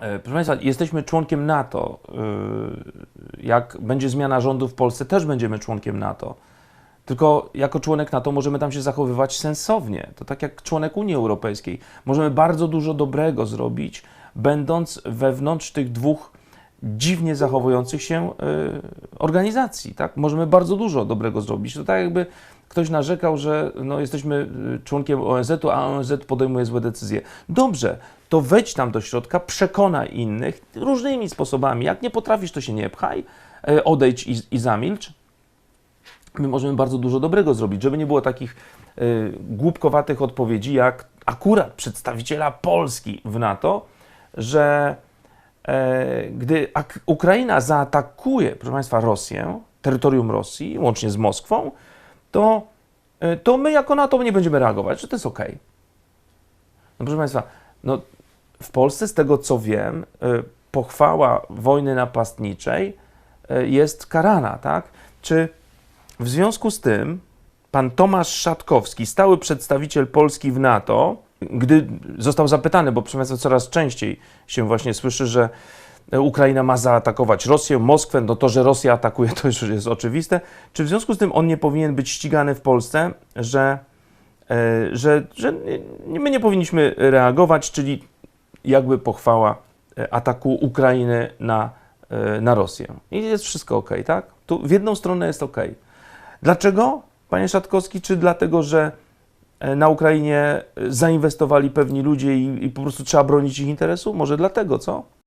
E, Proszę Państwa, jesteśmy członkiem NATO. E, Jak będzie zmiana rządu w Polsce, też będziemy członkiem NATO. Tylko jako członek NATO możemy tam się zachowywać sensownie. To tak jak członek Unii Europejskiej. Możemy bardzo dużo dobrego zrobić, będąc wewnątrz tych dwóch dziwnie zachowujących się e, organizacji. Tak? Możemy bardzo dużo dobrego zrobić. To tak jakby ktoś narzekał, że no, jesteśmy członkiem ONZ-u, a ONZ podejmuje złe decyzje. Dobrze, to wejdź tam do środka, przekonaj innych różnymi sposobami. Jak nie potrafisz, to się nie pchaj, e, odejdź i, i zamilcz. My możemy bardzo dużo dobrego zrobić, żeby nie było takich y, głupkowatych odpowiedzi, jak akurat przedstawiciela Polski w NATO, że e, gdy Ukraina zaatakuje, proszę Państwa, Rosję, terytorium Rosji, łącznie z Moskwą, to, to my jako NATO nie będziemy reagować, że to jest ok. No proszę Państwa, no, w Polsce, z tego co wiem, y, pochwała wojny napastniczej y, jest karana, tak? Czy w związku z tym pan Tomasz Szatkowski, stały przedstawiciel Polski w NATO, gdy został zapytany, bo proszę coraz częściej się właśnie słyszy, że Ukraina ma zaatakować Rosję, Moskwę, no to, że Rosja atakuje, to już jest oczywiste. Czy w związku z tym on nie powinien być ścigany w Polsce, że, e, że, że my nie powinniśmy reagować, czyli jakby pochwała e, ataku Ukrainy na, e, na Rosję. I jest wszystko ok, tak? Tu w jedną stronę jest ok. Dlaczego, panie Szatkowski? Czy dlatego, że e, na Ukrainie zainwestowali pewni ludzie i, i po prostu trzeba bronić ich interesu? Może dlatego, co?